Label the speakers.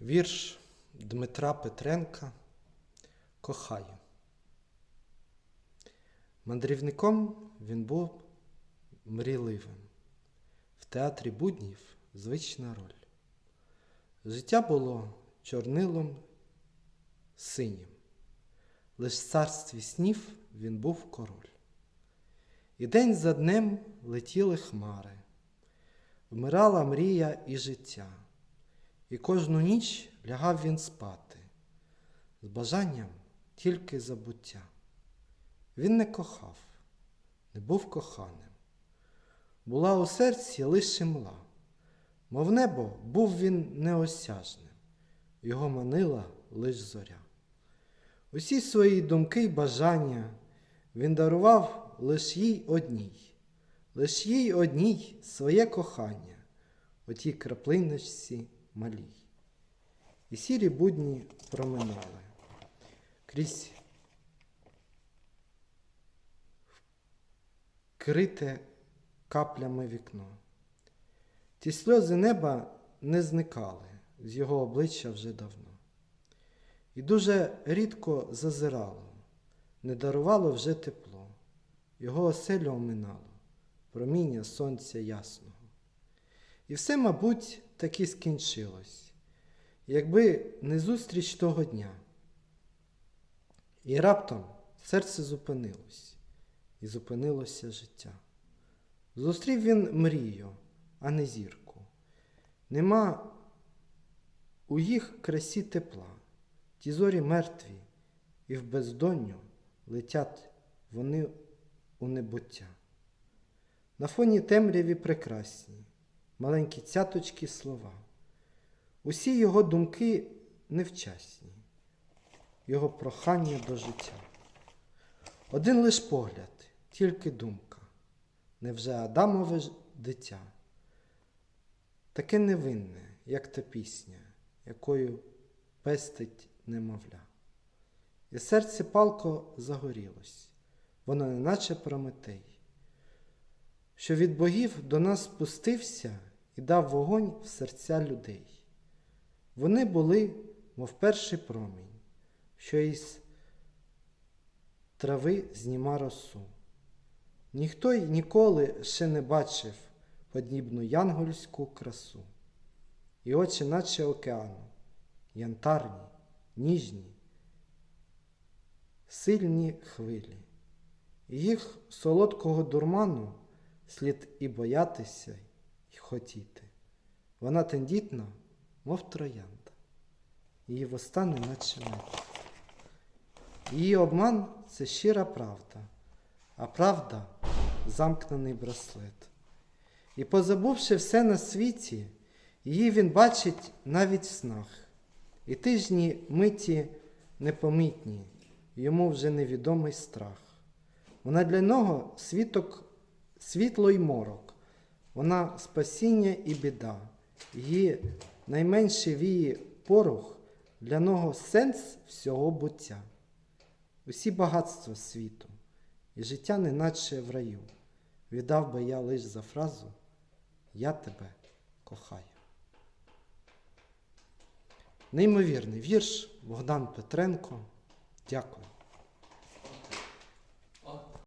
Speaker 1: Вірш Дмитра Петренка Кохаю. Мандрівником він був мрійливим. В театрі буднів звична роль. Життя було чорнилом синім. Лиш в царстві снів він був король. І день за днем летіли хмари, вмирала мрія і життя, і кожну ніч лягав він спати, з бажанням тільки забуття. Він не кохав, не був коханим. Була у серці лише мла, мов небо був він неосяжним, його манила лиш зоря. Усі свої думки й бажання він дарував лиш їй одній, лиш їй одній своє кохання, отій краплиночці малій. І сірі будні проминали крізь крите каплями вікно. Ті сльози неба не зникали з його обличчя вже давно. І дуже рідко зазирало, не дарувало вже тепло, його оселю оминало, проміння сонця ясного. І все, мабуть, таки скінчилось, якби не зустріч того дня. І раптом серце зупинилось, і зупинилося життя. Зустрів він мрію, а не зірку. Нема у їх красі тепла. Ті зорі мертві, і в бездонню летять вони у небуття. На фоні темряві прекрасні, маленькі цяточки слова. Усі його думки невчасні, його прохання до життя. Один лиш погляд, тільки думка, невже Адамове дитя, таке невинне, як та пісня, якою пестить немовля. І серце палко загорілось, воно неначе Прометей, що від богів до нас спустився і дав вогонь в серця людей. Вони були, мов перший промінь, що із трави зніма росу. Ніхто й ніколи ще не бачив подібну янгольську красу, і очі, наче океану, янтарні, ніжні, сильні хвилі. Їх солодкого дурману слід і боятися, хотіти. Вона тендітна, мов троянда, її воста не наче мед. Її обман це щира правда, а правда замкнений браслет. І позабувши все на світі, її він бачить навіть в снах. І тижні миті непомітні, йому вже невідомий страх. Вона для нього світок, світло й морок, вона спасіння і біда, її найменший віє порух для нього сенс всього буття. Усі багатства світу, і життя неначе в раю, віддав би я лиш за фразу Я тебе кохаю. Неймовірний вірш Богдан Петренко. Дякую.